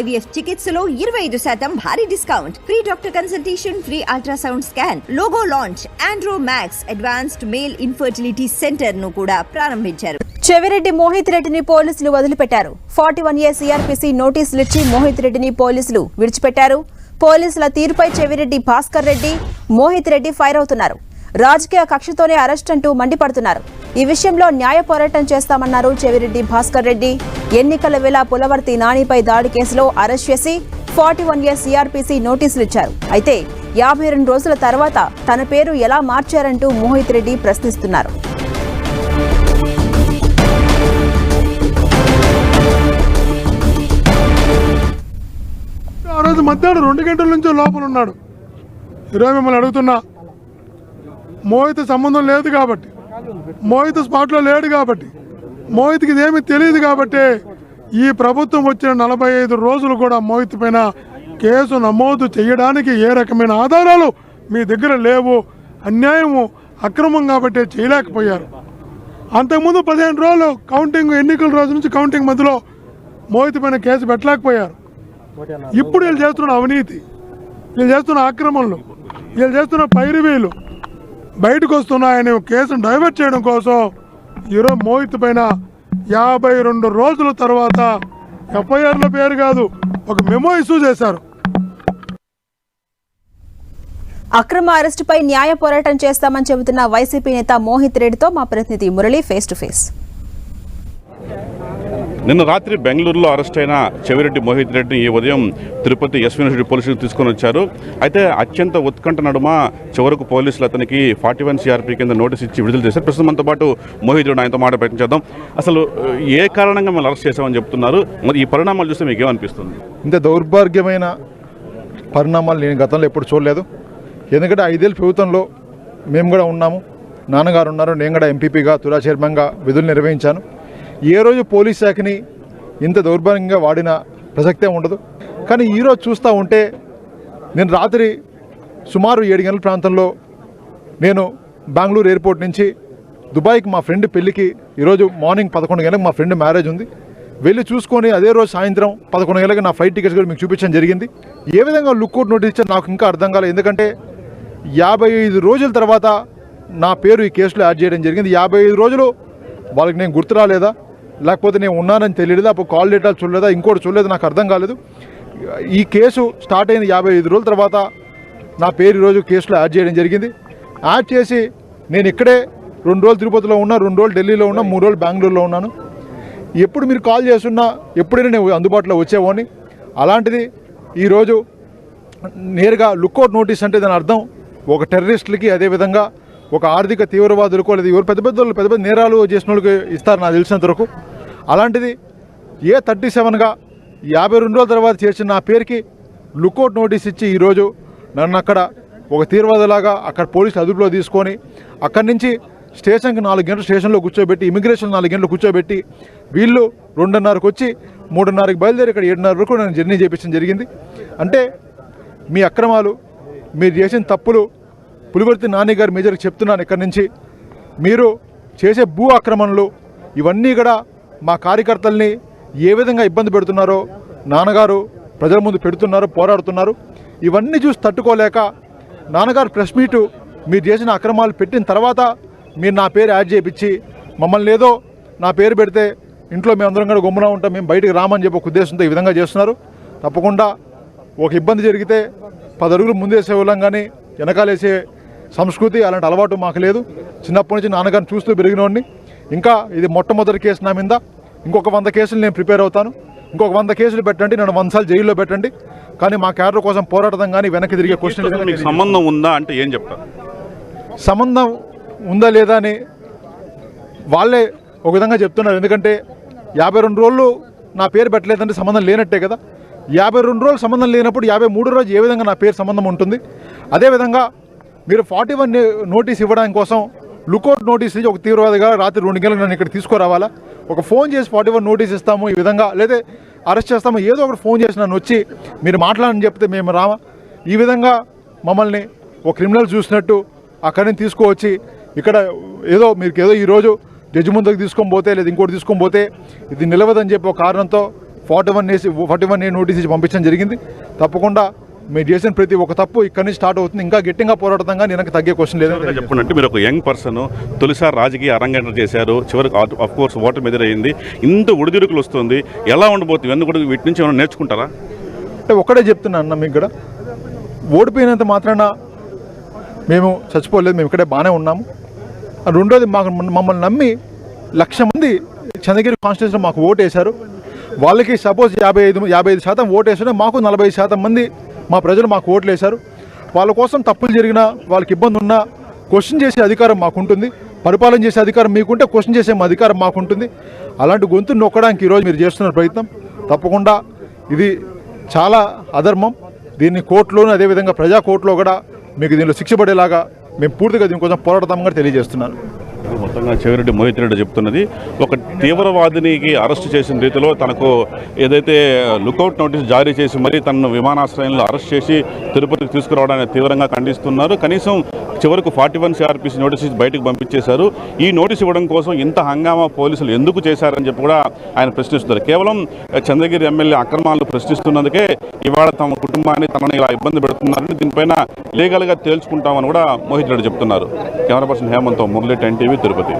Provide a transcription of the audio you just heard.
IVF చికిత్సలో ఇరవై ఐదు శాతం భారీ discount. Free doctor consultation free ultrasound scan logo launch Andro Max advanced male infertility సెంటర్ను కూడా ప్రారంభించారు. చెవిరెడ్డి మోహిత్ రెడ్డిని పోలీసులు వదిలిపెట్టారు. ఫార్టీ వన్ ఏ సిఆర్పిసి నోటీసులు ఇచ్చి మోహిత్ రెడ్డిని పోలీసులు విడిచిపెట్టారు. పోలీసుల తీరుపై చెవిరెడ్డి భాస్కర్ రెడ్డి మోహిత్ రెడ్డి ఫైర్ అవుతున్నారు. రాజకీయ కక్షతోనే అరెస్ట్ అంటూ మండిపడుతున్నారు. ఈ విషయంలో న్యాయ పోరాటం చేస్తామన్నారు చెవిరెడ్డి భాస్కర్ రెడ్డి. ఎన్నికల వేళ పులవర్తి నానిపై దాడి కేసులో అరెస్ట్ చేసి ఫార్టీ వన్ ఇయర్ సిఆర్పిసి నోటీసులు ఇచ్చారు అయితే యాభై రెండు రోజుల తర్వాత తన పేరు ఎలా మార్చారంటూ మోహిత్ రెడ్డి ప్రశ్నిస్తున్నారు. ఆ రోజు మధ్యాహ్నం రెండు గంటల నుంచో లోపల ఉన్నాడు ఈరోజు మిమ్మల్ని అడుగుతున్నా మోహిత్ సంబంధం లేదు కాబట్టి. మోహిత్ స్పాట్లో లేడు కాబట్టి. మోహిత్కి ఇదేమీ తెలియదు కాబట్టి ఈ ప్రభుత్వం వచ్చిన నలభై ఐదు రోజులు కూడా మోహిత్ పైన కేసు నమోదు చేయడానికి ఏ రకమైన ఆధారాలు మీ దగ్గర లేవు. అన్యాయము అక్రమం కాబట్టి చేయలేకపోయారు. అంతకుముందు పదిహేను రోజులు కౌంటింగ్ ఎన్నికల రోజు నుంచి కౌంటింగ్ మధ్యలో మోహిత్ పైన కేసు పెట్టలేకపోయారు. ఇప్పుడు వీళ్ళు చేస్తున్న అవినీతి వీళ్ళు చేస్తున్న ఆక్రమణలు వీళ్ళు చేస్తున్న పైరువీలు బయటకు వస్తున్నాయని కేసును డైవర్ట్ చేయడం కోసం ఈరోజు మోహిత్ పైన యాభై రెండు రోజుల తర్వాత ఎఫ్ఐఆర్ల పేరు కాదు ఒక మెమో ఇష్యూ చేశారు. అక్రమ అరెస్టుపై న్యాయ పోరాటం చేస్తామని చెబుతున్న వైసీపీ నేత మోహిత్ రెడ్డితో మా ప్రతినిధి మురళి ఫేస్ టు ఫేస్ నిన్న రాత్రి బెంగళూరులో అరెస్ట్ అయిన చెవిరెడ్డి మోహిత్ రెడ్డిని ఈ ఉదయం తిరుపతి ఎస్ రెడ్డి పోలీసులు తీసుకొని వచ్చారు. అయితే అత్యంత ఉత్కంఠ నడుమ చివరకు పోలీసులు అతనికి ఫార్టీ వన్ సిఆర్పీ కింద నోటీస్ ఇచ్చి విడుదల చేశారు. ప్రస్తుతం మనతో పాటు మోహిత్ రెడ్డి ఆయనతో మాట ప్రయత్నించేద్దాం అసలు ఏ కారణంగా మిమ్మల్ని అరెస్ట్ చేశామని చెప్తున్నారు? మరి ఈ పరిణామాలు చూస్తే మీకు ఏమనిపిస్తుంది? ఇంత దౌర్భాగ్యమైన పరిణామాలు నేను గతంలో ఎప్పుడు చూడలేదు. ఎందుకంటే ఐదేళ్ళ ప్రభుత్వంలో మేము కూడా ఉన్నాము. నాన్నగారు ఉన్నారు. నేను కూడా ఎంపీపీగా తులా చైర్మన్గా విధులు నిర్వహించాను. ఏ రోజు పోలీస్ శాఖని ఇంత దౌర్భాగ్యంగా వాడిన ప్రసక్తే ఉండదు. కానీ ఈరోజు చూస్తూ ఉంటే నేను రాత్రి సుమారు ఏడు గంటల ప్రాంతంలో నేను బెంగళూరు ఎయిర్పోర్ట్ నుంచి దుబాయ్కి మా ఫ్రెండ్ పెళ్ళికి ఈరోజు మార్నింగ్ పదకొండు గంటలకు మా ఫ్రెండ్ మ్యారేజ్ ఉంది. వెళ్ళి చూసుకొని అదే రోజు సాయంత్రం పదకొండు గంటలకు నా ఫ్లైట్ టికెట్స్ కూడా మీకు చూపించడం జరిగింది. ఏ విధంగా లుక్అవుట్ నోటీస్ ఇచ్చారు నాకు ఇంకా అర్థం కాలేదు. ఎందుకంటే యాభై ఐదు రోజుల తర్వాత నా పేరు ఈ కేసులో యాడ్ చేయడం జరిగింది. యాభై ఐదు రోజులు వాళ్ళకి నేను గుర్తు రాలేదా? లేకపోతే నేను ఉన్నానని తెలియలేదా? అప్పుడు కాల్ డేటాలు చూడలేదా? ఇంకోటి చూడలేదు నాకు అర్థం కాలేదు. ఈ కేసు స్టార్ట్ అయిన యాభై ఐదు రోజుల తర్వాత. నా పేరు ఈరోజు కేసులో యాడ్ చేయడం జరిగింది. యాడ్ చేసి నేను ఇక్కడే రెండు రోజులు తిరుపతిలో ఉన్నా రెండు రోజులు ఢిల్లీలో ఉన్నా మూడు రోజులు బెంగళూరులో ఉన్నాను. ఎప్పుడు మీరు కాల్ చేస్తున్నా ఎప్పుడైనా నేను అందుబాటులో వచ్చేవాడిని. అలాంటిది ఈరోజు నేరుగా లుక్అవుట్ నోటీస్ అంటే దాని అర్థం ఒక టెర్రరిస్టులకి అదేవిధంగా ఒక ఆర్థిక తీవ్రవాదులకో లేదా. ఎవరు పెద్ద పెద్ద వాళ్ళు పెద్ద పెద్ద నేరాలు చేసిన వాళ్ళకి ఇస్తారు నాకు తెలిసినంత వరకు. అలాంటిది ఏ థర్టీ సెవెన్గా యాభై రెండు రోజుల తర్వాత చేర్చిన నా పేరుకి లుక్అవుట్ నోటీస్ ఇచ్చి ఈరోజు నన్ను అక్కడ ఒక తీవ్రవాదలాగా అక్కడ పోలీసులు అదుపులో తీసుకొని అక్కడి నుంచి స్టేషన్కి నాలుగు గంటలు స్టేషన్లో కూర్చోబెట్టి ఇమిగ్రేషన్ నాలుగు గంటలు కూర్చోబెట్టి వీళ్ళు రెండున్నరకు వచ్చి మూడున్నరకు బయలుదేరి ఇక్కడ ఏడున్నర వరకు నేను జర్నీ చేయించడం జరిగింది. అంటే మీ అక్రమాలు మీరు చేసిన తప్పులు పులివర్తి నాని గారు మేజర్కి చెప్తున్నాను ఇక్కడి నుంచి. మీరు చేసే భూ ఆక్రమణలు ఇవన్నీ కూడా మా కార్యకర్తల్ని ఏ విధంగా ఇబ్బంది పెడుతున్నారో నాన్నగారు ప్రజల ముందు పెడుతున్నారు పోరాడుతున్నారు ఇవన్నీ చూసి తట్టుకోలేక నాన్నగారు ప్రెస్ మీటు మీరు చేసిన అక్రమాలు పెట్టిన తర్వాత మీరు నా పేరు యాడ్ చేయించి మమ్మల్ని ఏదో నా పేరు పెడితే ఇంట్లో మేమందరం కూడా గుమ్మన ఉంటాం మేము బయటికి రామని చెప్పి ఒక ఉద్దేశంతో ఈ విధంగా చేస్తున్నారు. తప్పకుండా ఒక ఇబ్బంది జరిగితే పది అడుగులు ముందేసే వాళ్ళం కానీ వెనకాలేసే సంస్కృతి అలాంటి అలవాటు మాకు లేదు. చిన్నప్పటి నుంచి నాన్నగారిని చూస్తూ పెరిగినోడిని. ఇంకా ఇది మొట్టమొదటి కేసు నా మీద. ఇంకొక వంద కేసులు నేను ప్రిపేర్ అవుతాను. ఇంకొక వంద కేసులు పెట్టండి నన్ను వంద సార్లు జైల్లో పెట్టండి. కానీ మా క్యాడర్ కోసం పోరాడదాం కానీ వెనక్కి తిరిగే మీకు క్వశ్చన్ సంబంధం ఉందా అంటే ఏం చెప్తారు? సంబంధం ఉందా లేదా అని వాళ్ళే ఒక విధంగా చెప్తున్నారు. ఎందుకంటే యాభై రెండు రోజులు నా పేరు పెట్టలేదంటే సంబంధం లేనట్టే కదా. యాభై రెండు రోజులు సంబంధం లేనప్పుడు యాభై మూడు రోజు ఏ విధంగా నా పేరు సంబంధం ఉంటుంది? అదేవిధంగా మీరు ఫార్టీ వన్ నోటీస్ ఇవ్వడానికి కోసం లుకౌట్ నోటీస్ ఇచ్చి ఒక తీవ్రవాదిగా రాత్రి రెండు గంటలకు నన్ను ఇక్కడ తీసుకురావాలా? ఒక ఫోన్ చేసి ఫార్టీ వన్ నోటీస్ ఇస్తాము ఈ విధంగా లేదా అరెస్ట్ చేస్తాము ఏదో ఒకటి ఫోన్ చేసి నన్ను వచ్చి మీరు మాట్లాడని చెప్తే మేము రామా. ఈ విధంగా మమ్మల్ని ఒక క్రిమినల్ చూసినట్టు అక్కడి నుంచి తీసుకువచ్చి ఇక్కడ ఏదో మీకు ఏదో ఈరోజు జడ్జి ముందుకు తీసుకొని పోతే లేదా ఇంకోటి తీసుకొని పోతే ఇది నిలవదని చెప్పి ఒక కారణంతో ఫార్టీ వన్ వేసి ఫార్టీ వన్ ఏ నోటీస్ ఇచ్చి పంపించడం జరిగింది. తప్పకుండా మీరు చేసిన ప్రతి ఒక్క తప్పు ఇక్కడి నుంచి స్టార్ట్ అవుతుంది. ఇంకా గట్టిగా పోరాడతాం కానీ వెనక్కి తగ్గే క్వశ్చన్ లేదు. చెప్పుకుంటే మీరు ఒక యంగ్ పర్సన్ తొలిసారి రాజకీయ అరంగేట్రం చేశారు. చివరికి ఆఫ్ కోర్స్ ఓటర్ ఎదురైంది ఇంత ఒడిదుడుకులు వస్తుంది. ఎలా ఉండబోతుంది? కూడా వీటి నుంచి ఏమైనా నేర్చుకుంటారా? అంటే ఒక్కడే చెప్తున్నా అన్న మీకు కూడా. ఓడిపోయినంత మాత్రాన మేము చచ్చిపోలేదు. మేము ఇక్కడే బాగానే ఉన్నాము. రెండోది మాకు మమ్మల్ని నమ్మి లక్ష మంది చంద్రగిరి కాన్స్టిట్యూన్సీలో మాకు ఓటు వేశారు వాళ్ళకి సపోజ్ యాభై ఐదు యాభై ఐదు శాతం ఓటు వేసినా మాకు నలభై శాతం మంది మా ప్రజలు మాకు ఓట్లు వేశారు. వాళ్ళ కోసం తప్పులు జరిగినా వాళ్ళకి ఇబ్బంది ఉన్నా క్వశ్చన్ చేసే అధికారం మాకుంటుంది. పరిపాలన చేసే అధికారం మీకుంటే క్వశ్చన్ చేసే మా అధికారం మాకుంటుంది. అలాంటి గొంతు నొక్కడానికి ఈరోజు మీరు చేస్తున్న ప్రయత్నం తప్పకుండా ఇది చాలా అధర్మం. దీన్ని కోర్టులోను అదేవిధంగా ప్రజా కోర్టులో కూడా మీకు దీనిలో శిక్ష పడేలాగా మేము పూర్తిగా దీనికోసం పోరాడతామని కూడా తెలియజేస్తున్నాను. మొత్తంగా చెవిరెడ్డి మోహిత్ రెడ్డి చెప్తున్నది. ఒక తీవ్రవాదినికి అరెస్ట్ చేసిన రీతిలో తనకు ఏదైతే లుకౌట్ నోటీస్ జారీ చేసి మరీ తనను విమానాశ్రయంలో అరెస్ట్ చేసి తిరుపతికి తీసుకురావడాన్ని తీవ్రంగా ఖండిస్తున్నారు. కనీసం చివరకు ఫార్టీ వన్ సిఆర్పిసి నోటీస్ బయటకు పంపించేశారు. ఈ నోటీస్ ఇవ్వడం కోసం ఇంత హంగామా పోలీసులు ఎందుకు చేశారని చెప్పి కూడా ఆయన ప్రశ్నిస్తున్నారు. కేవలం చంద్రగిరి ఎమ్మెల్యే అక్రమాలను ప్రశ్నిస్తున్నందుకే ఇవాళ తమ కుటుంబాన్ని తనని ఇలా ఇబ్బంది పెడుతున్నారని దీనిపైన లీగల్గా తేల్చుకుంటామని కూడా మోహిత్ రెడ్డి చెప్తున్నారు. Camera person Hemanth Murali ten TV Tirupati.